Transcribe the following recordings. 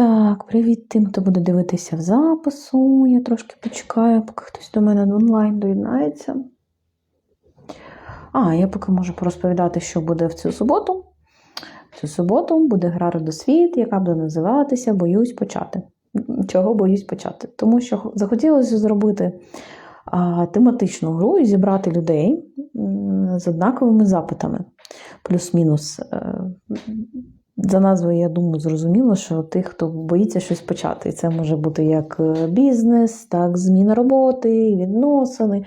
Так, привіт тим, хто буде дивитися в запису. Я трошки почекаю, поки хтось до мене онлайн доєднається. А, я поки можу порозповідати, що буде в цю суботу. В цю суботу буде гра родосвіт, яка буде називатися Боюсь почати. Чого боюсь почати? Тому що захотілося зробити а, тематичну гру і зібрати людей з однаковими запитами. Плюс-мінус. За назвою, я думаю, зрозуміло, що тих, хто боїться щось почати. І це може бути як е, бізнес, так зміна роботи, відносини.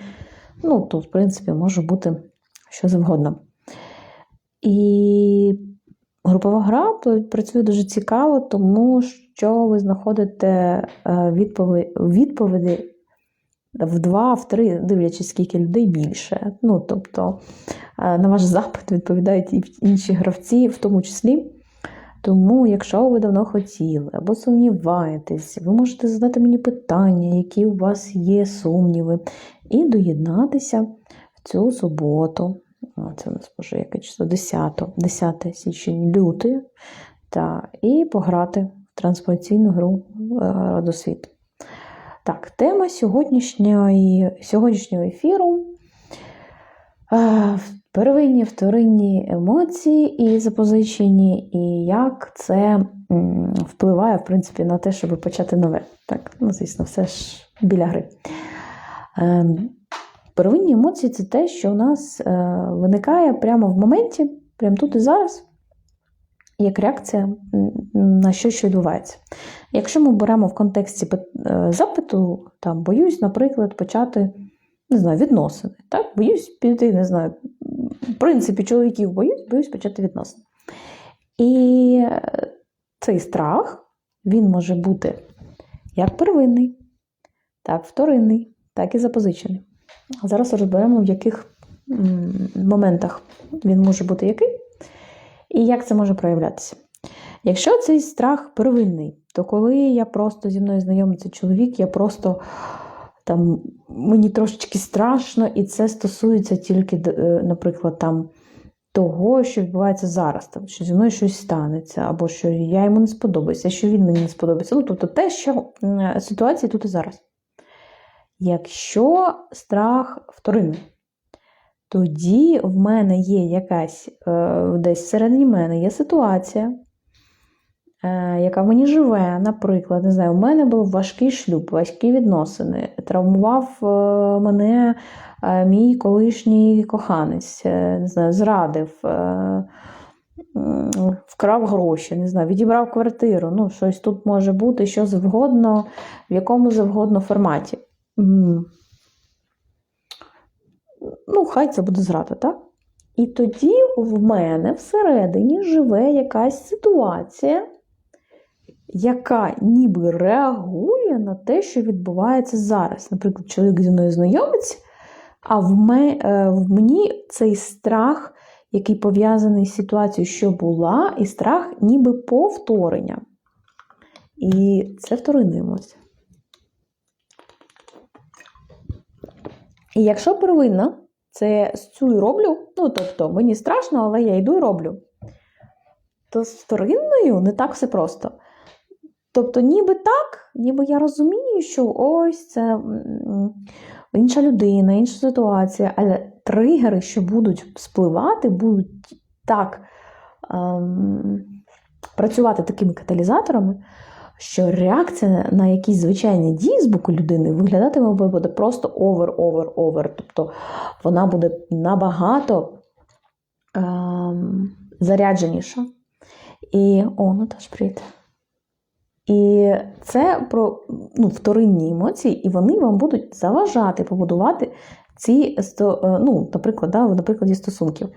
Ну, тут, в принципі, може бути що завгодно. І групова гра працює дуже цікаво, тому що ви знаходите е, відповіді, відповіді в два, в три, дивлячись, скільки людей більше. Ну, тобто, е, на ваш запит відповідають і інші гравці, в тому числі. Тому, якщо ви давно хотіли або сумніваєтесь, ви можете задати мені питання, які у вас є сумніви, і доєднатися в цю суботу. Це у нас може яке число 10, 10 січень лютий, та, і пограти в трансформаційну гру е, Родосвіт. Так, тема сьогоднішньої, сьогоднішнього ефіру. Первинні, вторинні емоції і запозичені, і як це впливає, в принципі, на те, щоб почати нове. Так, ну, звісно, все ж біля гри. Е, Первинні емоції це те, що у нас е, виникає прямо в моменті, прямо тут і зараз, як реакція на щось, що відбувається. Якщо ми беремо в контексті е, запиту, там, боюсь, наприклад, почати не знаю, відносини. Так? Боюсь піти, не знаю, в принципі, чоловіків боюсь, боюсь почати відносини. І цей страх, він може бути як первинний, так вторинний, так і запозичений. А зараз розберемо, в яких моментах він може бути який, і як це може проявлятися. Якщо цей страх первинний, то коли я просто зі мною знайомиться чоловік, я просто там мені трошечки страшно, і це стосується тільки, е, наприклад, там того, що відбувається зараз, там, що зі мною щось станеться, або що я йому не сподобаюся, що він мені не сподобається. Ну, тобто те, що ситуація тут і зараз. Якщо страх вторинний, тоді в мене є якась е, десь всередині мене є ситуація, е, яка мені живе, наприклад, не знаю, у мене був важкий шлюб, важкі відносини, травмував е, мене е, мій колишній коханець, е, не знаю, зрадив, е, вкрав гроші, не знаю, відібрав квартиру. Ну, щось тут може бути, що завгодно, в якому завгодно форматі. Ну, хай це буде зрада, так? І тоді в мене всередині живе якась ситуація, яка ніби реагує на те, що відбувається зараз. Наприклад, чоловік зі мною знайомиться, а в, ме, е, в мені цей страх, який пов'язаний з ситуацією, що була, і страх ніби повторення. І це вторинна емоція. І якщо первинна, це з цю і роблю, ну тобто мені страшно, але я йду і роблю, то з вторинною не так все просто. Тобто, ніби так, ніби я розумію, що ось це інша людина, інша ситуація, але тригери, що будуть спливати, будуть так ем, працювати такими каталізаторами, що реакція на якісь звичайні дії з боку людини виглядатиме буде просто овер-овер-овер. Тобто вона буде набагато ем, зарядженіша. І о, ну теж привіт. І це про ну, вторинні емоції, і вони вам будуть заважати побудувати ці, е, ну, наприклад, да, прикладі стосунків.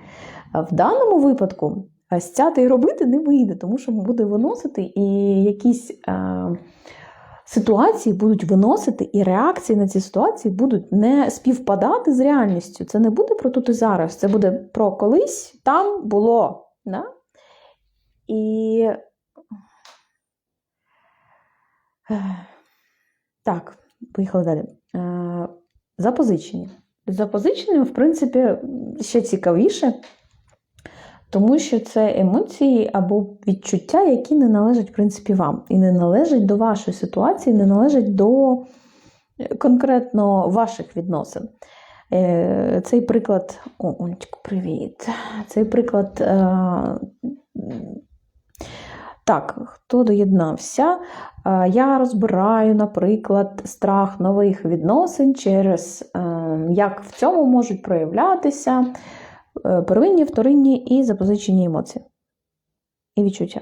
В даному випадку стяти і робити не вийде, тому що буде виносити і якісь е, ситуації будуть виносити, і реакції на ці ситуації будуть не співпадати з реальністю. Це не буде про тут і зараз, це буде про колись там було. Да? І Так, поїхали далі. Е, Запозичення. Запозиченням, в принципі, ще цікавіше, Тому що це емоції або відчуття, які не належать, в принципі, вам. І не належать до вашої ситуації, не належать до е, конкретно ваших відносин. Е, Цей приклад, о, привіт. Цей приклад. Так, хто доєднався? Е, Я розбираю, наприклад, страх нових відносин через е, як в цьому можуть проявлятися е, первинні, вторинні і запозичені емоції і відчуття.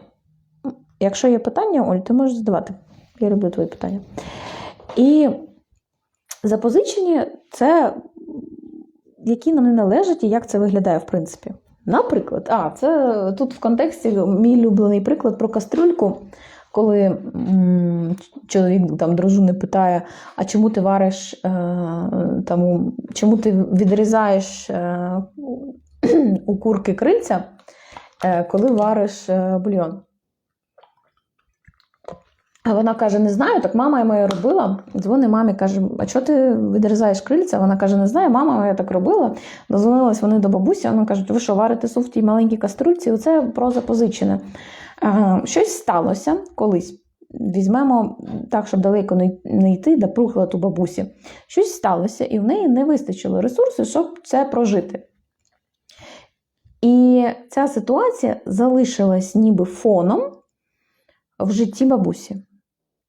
Якщо є питання, Оль, ти можеш задавати. Я люблю твої питання. І запозичені це які нам не належать і як це виглядає, в принципі. Наприклад, а, це тут в контексті мій улюблений приклад про кастрюльку, коли м, чоловік там дружини питає, а чому ти вариш, е, там, чому ти відрізаєш е, у курки крильця, е, коли вариш е, бульйон. А вона каже: не знаю, так мама моя робила. Дзвони мамі, каже, а чого ти відрізаєш крильця? Вона каже, не знаю, мама моя так робила. Дозвонилась вони до бабусі, вона каже, ви що, варите суп в тій маленькій каструльці? Оце про запозичене. Щось сталося колись. Візьмемо так, щоб далеко не- йти, до приклад у бабусі. Щось сталося, і в неї не вистачило ресурсу, щоб це прожити. І ця ситуація залишилась ніби фоном в житті бабусі.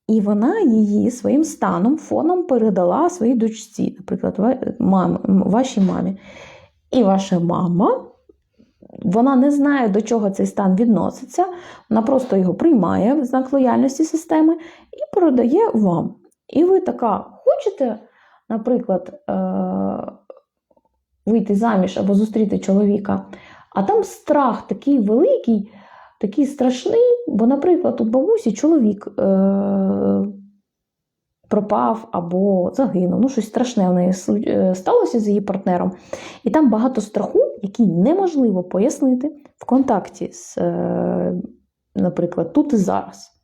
І вона її своїм станом, фоном передала своїй дочці, наприклад, ва- мам, м- вашій мамі. І ваша мама, вона не знає, до чого цей стан відноситься, вона просто його приймає в знак лояльності системи і передає вам. І ви така, хочете, наприклад, е- вийти заміж або зустріти чоловіка, а там страх такий великий, такий страшний, бо, наприклад, у бабусі чоловік е- пропав або загинув, ну щось страшне в неї е, сталося з її партнером. І там багато страху, який неможливо пояснити в контакті з, е- наприклад, тут і зараз.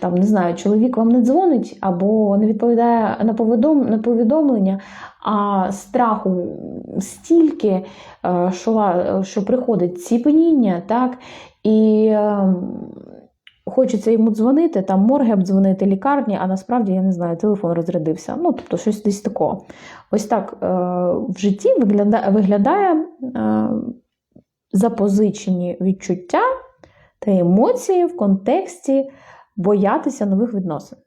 Там, не знаю, чоловік вам не дзвонить або не відповідає на повідом- на повідомлення, а страху стільки, е, що, що приходить ціпеніння, так, і е, хочеться йому дзвонити, там морги обдзвонити лікарні, а насправді, я не знаю, телефон розрядився. Ну, тобто щось десь такого. Ось так е, в житті виглядає, виглядає запозичені відчуття та емоції в контексті боятися нових відносин.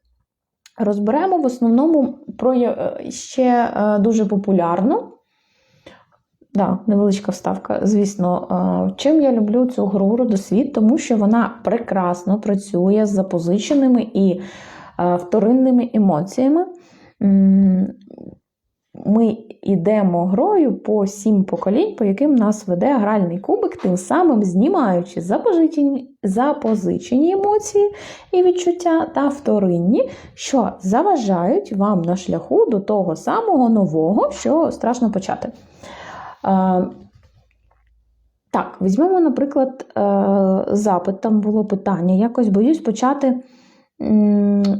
Розберемо в основному про е, ще е, дуже популярну. Да, невеличка вставка. Звісно, е, чим я люблю цю гру родосвіт, тому що вона прекрасно працює з запозиченими і вторинними емоціями. Ми йдемо грою по сім поколінь, по яким нас веде гральний кубик, тим самим знімаючи запозичені, запозичені емоції і відчуття та вторинні, що заважають вам на шляху до того самого нового, що страшно почати. Е, Так, візьмемо, наприклад, е, запит, там було питання. Якось боюсь почати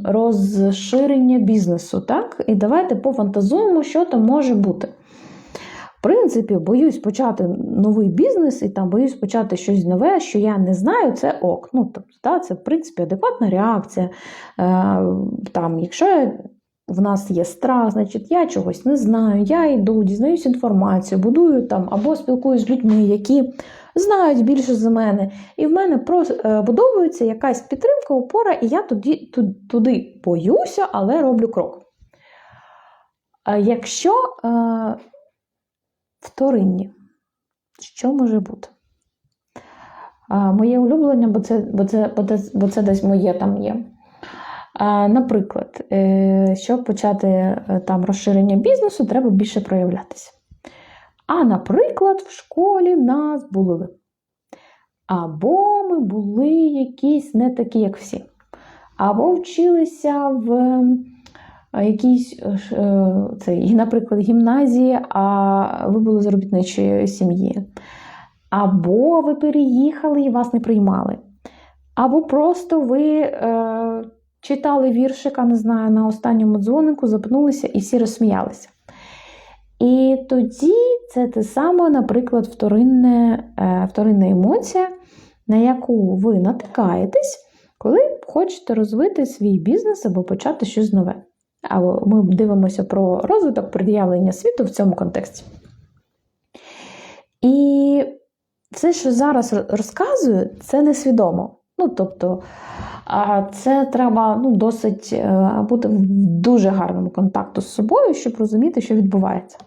розширення бізнесу. так? І давайте пофантазуємо, що там може бути. В принципі, боюсь почати новий бізнес і там боюсь почати щось нове, що я не знаю, це ок. Ну, тобто, та, це, в принципі, адекватна реакція. Е, там, якщо в нас є страх, значить я чогось не знаю, я йду, дізнаюсь інформацію, будую там або спілкуюсь з людьми, які знають більше за мене. І в мене е, будовується якась підтримка, опора, і я туди, туди боюся, але роблю крок. Якщо е, вторинні, що може бути? А, Моє улюблення, бо це, бо це, бо це, бо це десь моє там є. А, Наприклад, е, щоб почати е, там розширення бізнесу, треба більше проявлятися. А, наприклад, в школі нас булили. Або ми були якісь не такі, як всі. Або вчилися в е, якійсь, е, е, цей, наприклад, гімназії, а ви були з робітничої сім'ї. Або ви переїхали і вас не приймали. Або просто ви е, читали віршика, не знаю, на останньому дзвонику, запнулися і всі розсміялися. І тоді це те саме, наприклад, вторинне, е, вторинна емоція, на яку ви натикаєтесь, коли хочете розвити свій бізнес або почати щось нове. Або ми дивимося про розвиток пред'явлення світу в цьому контексті. І все, що зараз розказую, це несвідомо. Ну, тобто, це треба ну, досить е, бути в дуже гарному контакту з собою, щоб розуміти, що відбувається.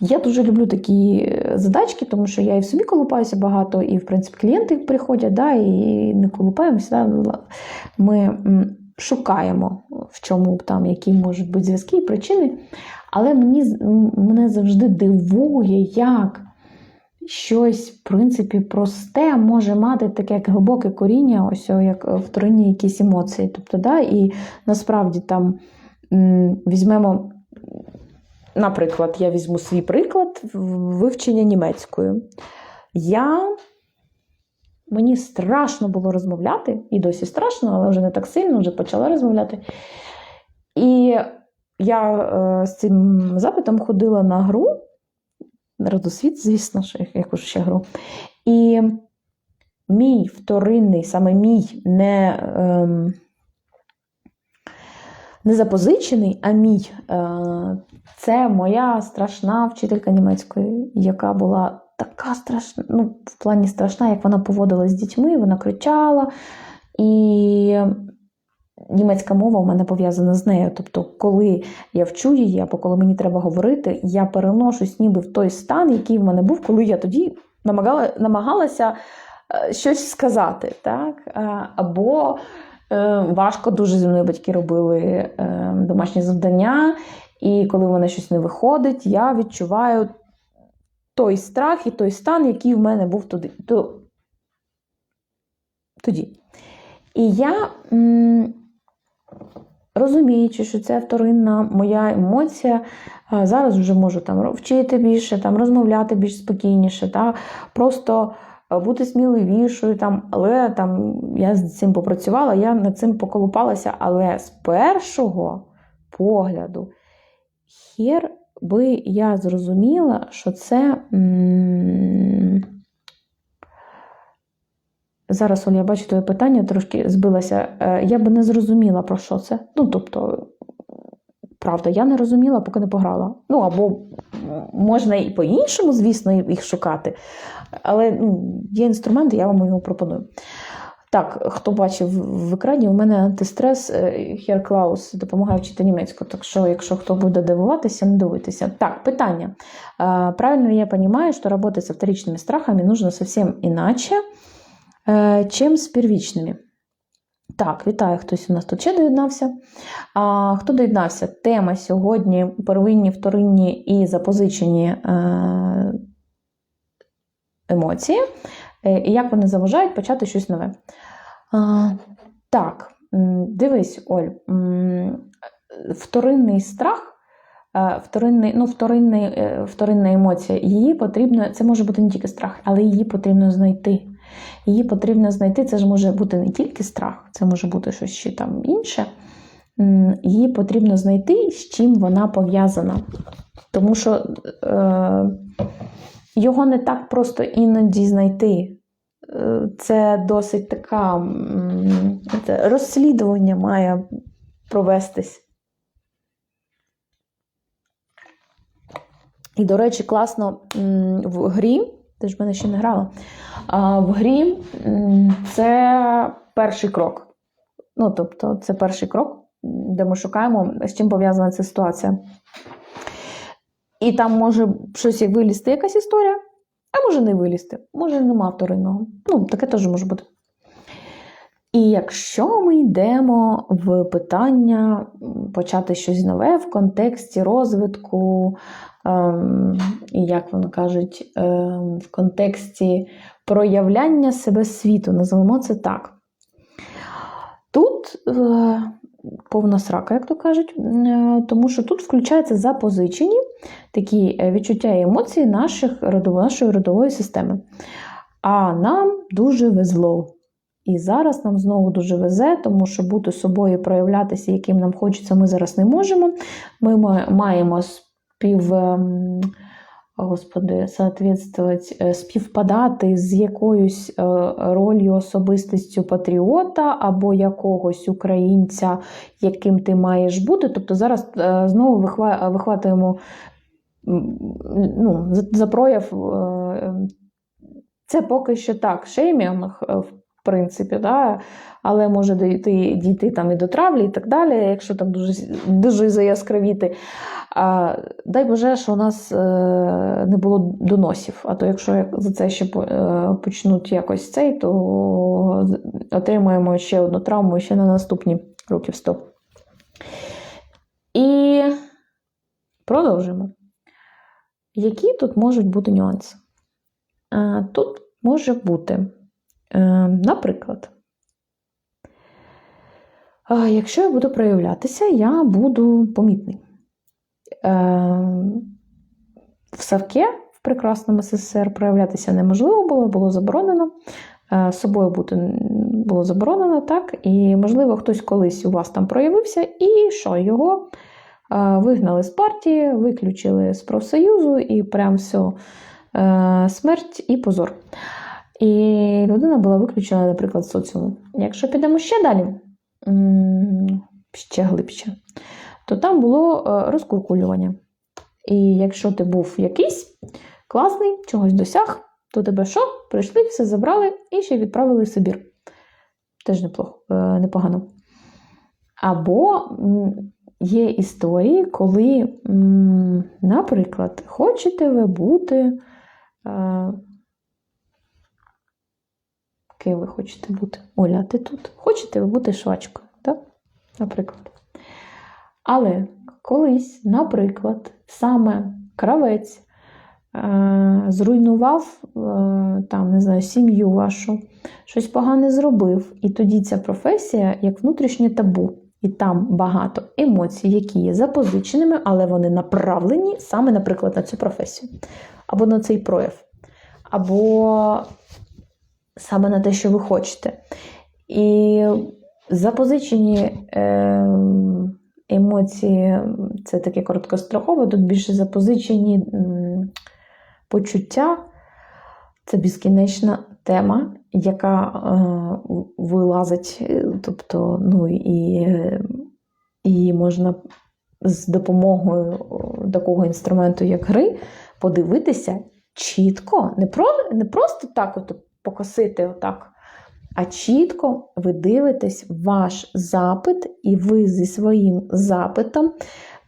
Я дуже люблю такі задачки, тому що я і в собі колупаюся багато, і, в принципі, клієнти приходять, да, і не колупаємося. Да, ми шукаємо, в чому там, які можуть бути зв'язки і причини. Але мені, мене завжди дивує, як щось, в принципі, просте може мати таке глибоке коріння, ось як вторинні якісь емоції. Тобто, да, І насправді там візьмемо. Наприклад, я візьму свій приклад вивчення німецькою. Я Мені страшно було розмовляти, і досі страшно, але вже не так сильно, вже почала розмовляти. І я е, з цим запитом ходила на гру, Радосвіт, звісно, що яку ще гру. І мій вторинний, саме мій не е, не запозичений, а мій е, це моя страшна вчителька німецької, яка була така страшна, ну, в плані страшна, як вона поводилась з дітьми, вона кричала. І німецька мова у мене пов'язана з нею. Тобто, коли я вчу її, або коли мені треба говорити, я переношусь ніби в той стан, який в мене був, коли я тоді намагала, намагалася е, щось сказати. Так? Е, або е, важко дуже зі мною батьки робили домашні завдання. І коли в мене щось не виходить, я відчуваю той страх і той стан, який в мене був туди, то, тоді. І я, розуміючи, що це вторинна моя емоція, зараз вже можу там вчити більше, там, розмовляти більш спокійніше, та, просто бути сміливішою, там, але там, я з цим попрацювала, я над цим поколупалася, але з першого погляду хер би я зрозуміла, що це. Зараз, Оля, я бачу твоє питання, трошки збилася. Е, я би не зрозуміла, про що це. Ну, тобто, правда, я не розуміла, поки не пограла. Ну, або можна і по-іншому, звісно, їх шукати. Але ну, є інструменти, я вам його пропоную. Так, хто бачив в екрані, у мене антистрес Клаус допомагає вчити німецьку. Так що, якщо хто буде дивуватися, не дивитися. Так, питання. Правильно я розумію, що работать з вторичними страхами нужно зовсім іначе, чим з первічними. Так, вітаю, хтось у нас тут ще доєднався. А, Хто доєднався? Тема сьогодні первинні, вторинні і запозичені е, емоції. Е, і як вони заважають почати щось нове. А, Так, дивись, Оль, вторинний страх. Е, вторинний, ну, вторинний, е, вторинна емоція, її потрібно, це може бути не тільки страх, але її потрібно знайти. Її потрібно знайти, це ж може бути не тільки страх, це може бути щось ще там інше. Її потрібно знайти, з чим вона пов'язана. Тому що е, його не так просто іноді знайти. Е, це досить така це розслідування має провестись. І, до речі, класно в грі, ти ж мене ще не грала, а в грі це перший крок. Ну, тобто, це перший крок, де ми шукаємо, з чим пов'язана ця ситуація. І там може щось вилізти якась історія, а може не вилізти, може нема вторинного. Ну, таке теж може бути. І якщо ми йдемо в питання почати щось нове в контексті розвитку, ем, як вони кажуть, ем, в контексті проявляння себе світу, називаємо це так. Тут е, повна срака, як то кажуть, е, тому що тут включаються запозичені такі е, відчуття і емоції наших, нашої родової системи. А нам дуже везло. І зараз нам знову дуже везе, тому що бути собою, проявлятися, яким нам хочеться, ми зараз не можемо. Ми маємо спів. ем, Господи, соответствовать, е, співпадати з якоюсь е, ролью особистістю патріота або якогось українця, яким ти маєш бути. Тобто зараз е, знову вихва- вихватуємо ну, за, прояв. е, Це поки що так, шеймінг, принципі, да? але може дійти, дійти там і до травлі, і так далі, якщо там дуже, дуже заяскравіти. А, дай Боже, що у нас е, не було доносів. А то якщо за це ще е, почнуть якось цей, то отримаємо ще одну травму ще на наступні років 100. І продовжимо. Які тут можуть бути нюанси? Тут може бути, наприклад, е, якщо я буду проявлятися, я буду помітний. Е, В Савке, в прекрасному СССР, проявлятися неможливо було, було заборонено. Е, собою бути було заборонено, так? І, можливо, хтось колись у вас там проявився, і що його вигнали з партії, виключили з профсоюзу, і прям все смерть і позор. І людина була виключена, наприклад, з соціуму. Якщо підемо ще далі, ще глибше, то там було е, розкуркулювання. І якщо ти був якийсь класний, чогось досяг, то тебе що? Прийшли, все забрали і ще відправили в Сибір. Теж неплохо, е, непогано. Або є історії, коли, наприклад, хочете ви бути. Ким ви хочете бути? Оля, ти тут. Хочете ви бути швачкою, так? Наприклад. Але колись, наприклад, саме кравець е, зруйнував е, там, не знаю, сім'ю вашу, щось погане зробив, і тоді ця професія як внутрішнє табу. І там багато емоцій, які є запозиченими, але вони направлені саме, наприклад, на цю професію, або на цей прояв, або саме на те, що ви хочете. І запозичені е, емоції, це таке короткострокове, тут більше запозичені почуття. Це безкінечна тема, яка е, вилазить, е, тобто, ну і її можна з допомогою такого інструменту, як гри, подивитися чітко, не, про, не просто так от покосити отак, а чітко ви дивитесь ваш запит, і ви зі своїм запитом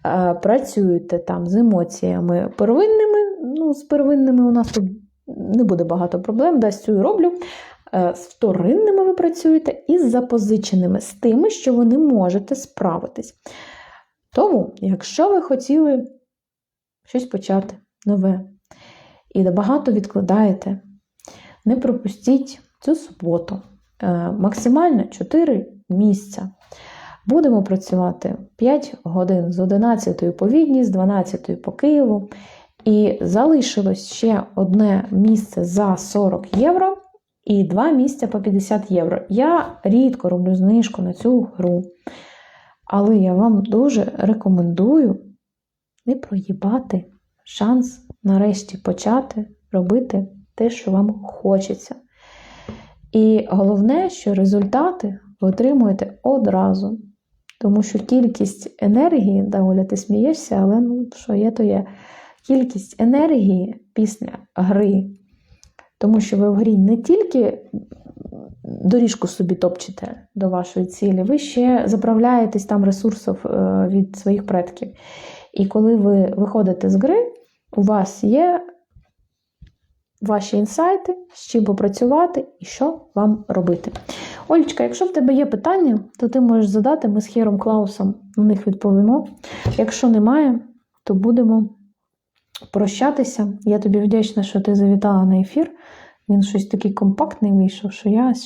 е, працюєте там з емоціями первинними. Ну, з первинними у нас тут не буде багато проблем, дасть цю і роблю. Е, З вторинними ви працюєте і з запозиченими, з тими, що ви не можете справитись. Тому, якщо ви хотіли щось почати нове і багато відкладаєте, не пропустіть цю суботу. Е, Максимально 4 місця. Будемо працювати 5 годин з 11 по Відні, з 12 по Києву. І залишилось ще одне місце за 40 євро і два місця по 50 євро. Я рідко роблю знижку на цю гру, але я вам дуже рекомендую не проїбати шанс нарешті почати робити те, що вам хочеться. І головне, що результати ви отримуєте одразу. Тому що кількість енергії, да, Оля, ти смієшся, але ну, що є, то є. Кількість енергії після гри, тому що ви в грі не тільки доріжку собі топчете до вашої цілі, ви ще заправляєтесь там ресурсів е, від своїх предків. І коли ви виходите з гри, у вас є ваші інсайти, з чим попрацювати і що вам робити. Олечка, якщо в тебе є питання, то ти можеш задати, ми з Хером Клаусом на них відповімо. Якщо немає, то будемо прощатися. Я тобі вдячна, що ти завітала на ефір. Він щось такий компактний вийшов, що я аж.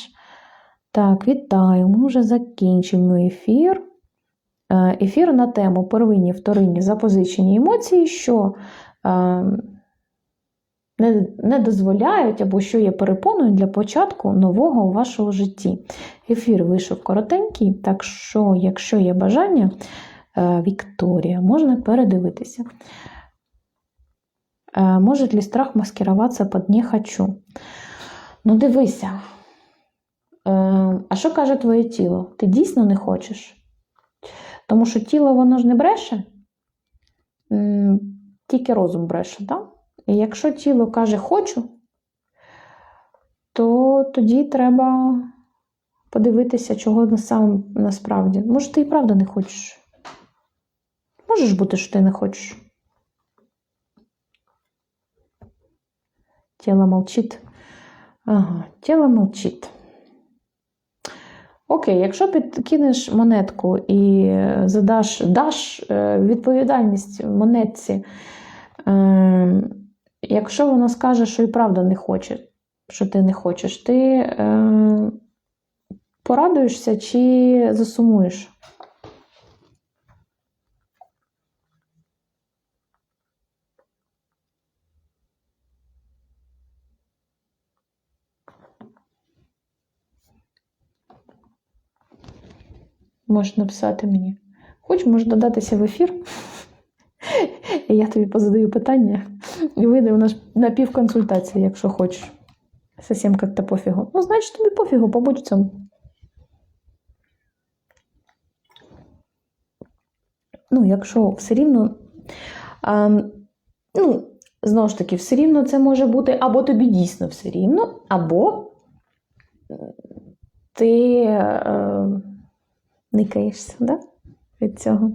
Так, вітаю. Ми вже закінчимо ефір. Е, Ефір на тему первинні, вторинні запозичені емоції, що е, не, не дозволяють або що є перепоною для початку нового у вашому житті. Ефір вийшов коротенький, так що, якщо є бажання, е, Вікторія, можна передивитися. Е, Может ли страх маскироваться под «не хочу»? Ну, дивися. Е, А що каже твоє тіло? Ти дійсно не хочеш? Тому що тіло воно ж не бреше, тільки розум бреше, так? І якщо тіло каже хочу, то тоді треба подивитися, чого сам насправді. Може, ти і правда не хочеш. Може ж бути, що ти не хочеш. Тіло мовчить. Ага, тіло мовчить. Окей, якщо підкинеш монетку і е, задаш даш е, відповідальність монетці, е, якщо вона скаже, що і правда не хоче, що ти не хочеш, ти е, порадуєшся чи засумуєш? Можеш написати мені. Хоч можеш додатися в ефір. І я тобі позадаю питання. І вийде у нас на півконсультації, якщо хочеш. Совсем как-то пофігу. Ну, значить, тобі пофігу, побудь в цьому. Ну, якщо все рівно. А, ну, знову ж таки, все рівно це може бути або тобі дійсно все рівно, або ти. Е, никаєшся да? від цього.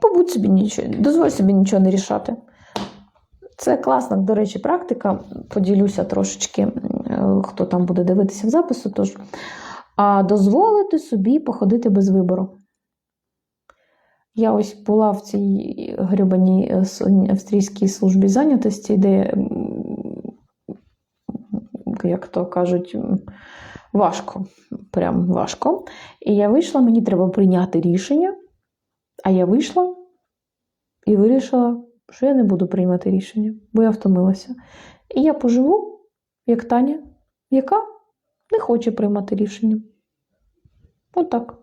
Побудь собі нічого, дозволь собі нічого не рішати. Це класна, до речі, практика. Поділюся трошечки, е, хто там буде дивитися в запису. Тож, а дозволити собі походити без вибору. Я ось була в цій грюбаній е, австрійській службі зайнятості, де, як то кажуть, важко, прям важко. І я вийшла, мені треба прийняти рішення, а я вийшла і вирішила, що я не буду приймати рішення, бо я втомилася. І я поживу, як Таня, яка не хоче приймати рішення. Отак.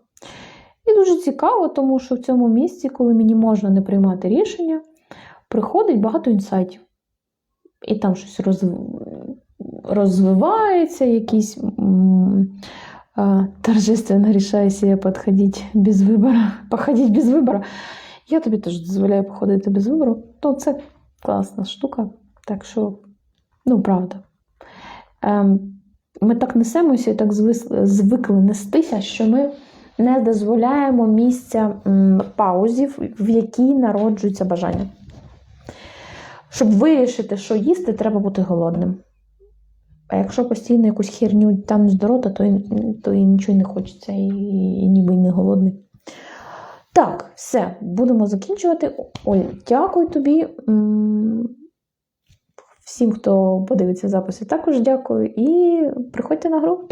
І дуже цікаво, тому що в цьому місці, коли мені можна не приймати рішення, приходить багато інсайтів. І там щось роз... розвивається, якісь торжественно рішаю себе підходити без вибору, походити без вибору. Я тобі теж дозволяю походити без вибору. То це класна штука. Так що, ну, правда. Ем, ми так несемося і так звикли нестися, що ми не дозволяємо місця м, паузі, в- якій народжується бажання. Щоб вирішити, що їсти, треба бути голодним. А якщо постійно якусь херню там до рота, то, і- то і нічого не хочеться, і, і ніби й не голодний. Так, все, будемо закінчувати. Оль, дякую тобі. Всім, хто подивиться записи, також дякую. І приходьте на гру.